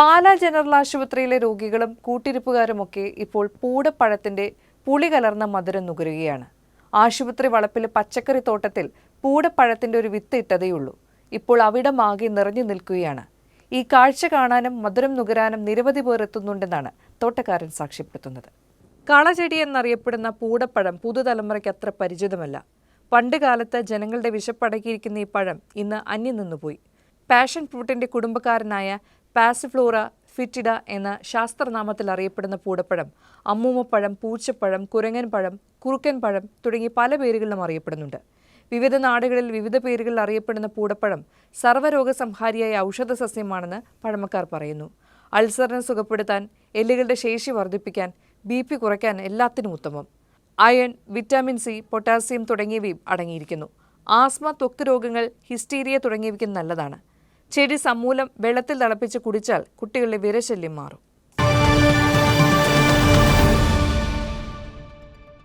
Pala general ആശുപത്രിയിലെ രോഗികളും കൂട്ടിരിപ്പുകാരുമൊക്കെ ഇപ്പോൾ പൂടപ്പഴത്തിന്റെ പുളി കലർന്ന മധുരം നുകരുകയാണ്. ആശുപത്രി വളപ്പിലെ പച്ചക്കറി തോട്ടത്തിൽ പൂടപ്പഴത്തിന്റെ ഒരു വിത്ത് ഇട്ടതേയുള്ളൂ ഇപ്പോൾ അവിടമാകെ നിറഞ്ഞു നിൽക്കുകയാണ്. ഈ കാഴ്ച കാണാനും മധുരം നുകരാനും നിരവധി പേർ എത്തുന്നുണ്ടെന്നാണ് തോട്ടക്കാരൻ സാക്ഷ്യപ്പെടുത്തുന്നത്. കളചെടി എന്നറിയപ്പെടുന്ന പൂടപ്പഴം പുതുതലമുറയ്ക്ക് അത്ര പരിചിതമല്ല. പണ്ട് കാലത്ത് ജനങ്ങളുടെ വിശപ്പടക്കിയിരിക്കുന്ന ഈ പഴം ഇന്ന് അന്യം നിന്നുപോയി. പാഷൻ ഫ്രൂട്ടിന്റെ കുടുംബക്കാരനായ പാസിഫ്ലോറ ഫിറ്റിഡ എന്ന ശാസ്ത്രനാമത്തിൽ അറിയപ്പെടുന്ന പൂടപ്പഴം അമ്മൂമ്മപ്പഴം പൂച്ചപ്പഴം കുരങ്ങൻ പഴം കുറുക്കൻ പഴം തുടങ്ങി പല പേരുകളിലും അറിയപ്പെടുന്നുണ്ട്. വിവിധ നാടുകളിൽ വിവിധ പേരുകളിൽ അറിയപ്പെടുന്ന പൂടപ്പഴം സർവരോഗ സംഹാരിയായ ഔഷധ സസ്യമാണെന്ന് പഴമക്കാർ പറയുന്നു. അൾസറിനെ സുഖപ്പെടുത്താൻ എല്ലുകളുടെ ശേഷി വർദ്ധിപ്പിക്കാൻ ബി പി കുറയ്ക്കാൻ എല്ലാത്തിനും ഉത്തമം. അയൺ വിറ്റാമിൻ സി പൊട്ടാസ്യം തുടങ്ങിയവയും അടങ്ങിയിരിക്കുന്നു. ആസ്മ ത്വക്ക് രോഗങ്ങൾ ഹിസ്റ്റീരിയ തുടങ്ങിയവയ്ക്കും നല്ലതാണ്. ചെടി സമൂലം വെള്ളത്തിൽ തിളപ്പിച്ച് കുടിച്ചാൽ കുട്ടികളുടെ വിരശല്യം മാറും.